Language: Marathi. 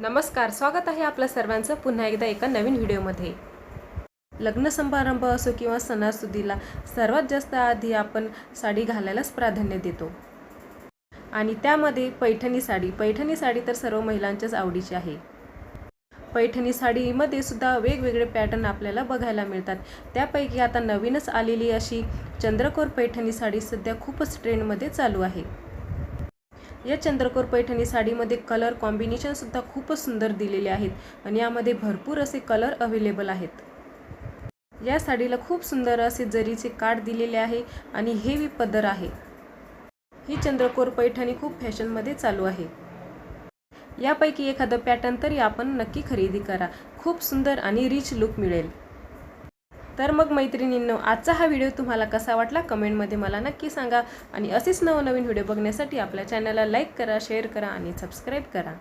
नमस्कार स्वागत आहे आपल्या सर्वांचं पुन्हा एकदा एका नवीन व्हिडिओमध्ये. लग्न समारंभ असो किंवा सणासुदीला सर्वात जास्त आधी आपण साडी घालायलाच प्राधान्य देतो. आणि त्यामध्ये पैठणी साडी पैठणी साडी तर सर्व महिलांच्याच आवडीची आहे. पैठणी साडीमध्ये सुद्धा वेगवेगळे पॅटर्न आपल्याला बघायला मिळतात. त्यापैकी आता नवीनच आलेली अशी चंद्रकोर पैठणी साडी सध्या खूपच ट्रेंडमध्ये चालू आहे. या चंद्रकोर पैठणी साडीमध्ये कलर कॉम्बिनेशनसुद्धा खूपच सुंदर दिलेले आहेत आणि यामध्ये भरपूर असे कलर अवेलेबल आहेत. या साडीला खूप सुंदर असे जरीचे काठ दिलेले आहे आणि हेवी पदर आहे. ही चंद्रकोर पैठणी खूप फॅशनमध्ये चालू आहे. यापैकी एखादं पॅटर्न तरी आपण नक्की खरेदी करा. खूप सुंदर आणि रिच लुक मिळेल. तर मग मैत्रिणींनो आजचा हा व्हिडिओ तुम्हाला कसा वाटला कमेंटमध्ये मला नक्की सांगा. आणि असेच नवनवीन व्हिडिओ बघण्यासाठी आपल्या चॅनलला लाईक करा शेअर करा आणि सबस्क्राईब करा.